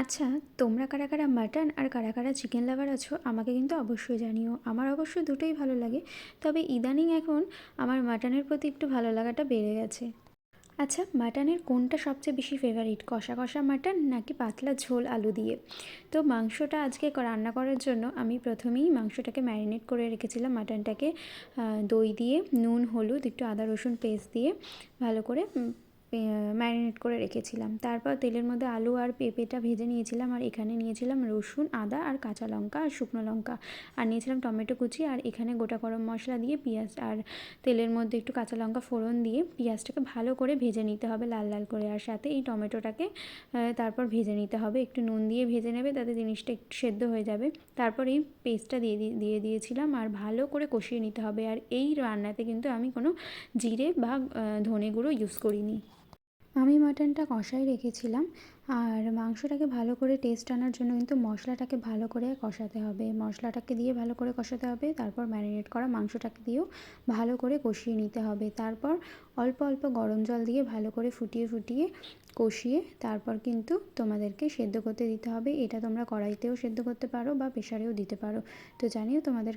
আচ্ছা তোমরা কারা কারা মাটন আর কারা কারা চিকেন লাভার আছো, আমাকে কিন্তু অবশ্যই জানিও। আমার অবশ্য দুটোই ভালো লাগে, তবে ইদানিং এখন আমার মাটনের প্রতি একটু ভালো লাগাটা বেড়ে গেছে। আচ্ছা মাটনের কোনটা সবচেয়ে বেশি ফেভারিট কষা কষা মাটন নাকি পাতলা ঝোল আলু দিয়ে? তো মাংসটা আজকে রান্না করার জন্য আমি প্রথমেই মাংসটাকে ম্যারিনেট করে রেখেছিলাম মাটনটাকে দই দিয়ে, নুন, হলুদ, একটু আদা, রসুন পেস্ট দিয়ে, ভালো করে ম্যারিনেট করে রেখেছিলাম। তারপর তেলের মধ্যে আলু আর পেঁপেটা ভেজে নিয়েছিলাম আর এখানে নিয়েছিলাম রসুন, আদা আর কাঁচা লঙ্কা আর শুকনো লঙ্কা। আর নিয়েছিলাম টমেটো কুচি আর এখানে গোটা গরম মশলা দিয়ে পেঁয়াজ আর তেলের মধ্যে একটু কাঁচা লঙ্কা ফোড়ন দিয়ে পেঁয়াজটাকে ভালো করে ভেজে নিতে হবে লাল লাল করে। আর সাথে এই টমেটোটাকে তারপর ভেজে নিতে হবে। একটু নুন দিয়ে ভেজে নেবে তাতে জিনিসটা একটু সেদ্ধ হয়ে যাবে। তারপর এই পেস্টটা দিয়ে দিয়ে দিয়েছিলাম আর ভালো করে কষিয়ে নিতে হবে। আর এই রান্নাতে কিন্তু আমি কোনো জিরে বা ধনে গুঁড়ো ইউজ করিনি। আমি মাটনটা কষাই রেখেছিলাম। আর মাংসটাকে ভালো করে টেস্ট আনার জন্য কিন্তু মশলাটাকে ভালো করে কষাতে হবে। মশলাটাকে দিয়ে ভালো করে কষাতে হবে, তারপর ম্যারিনেট করা মাংসটাকে দিয়েও ভালো করে কষিয়ে নিতে হবে। তারপর অল্প অল্প গরম জল দিয়ে ভালো করে ফুটিয়ে ফুটিয়ে কষিয়ে তারপর কিন্তু তোমাদেরকে সেদ্ধ করতে দিতে হবে। এটা তোমরা কড়াইতেও সেদ্ধ করতে পারো বা প্রেশারেও দিতে পারো। তো জানিও তোমাদের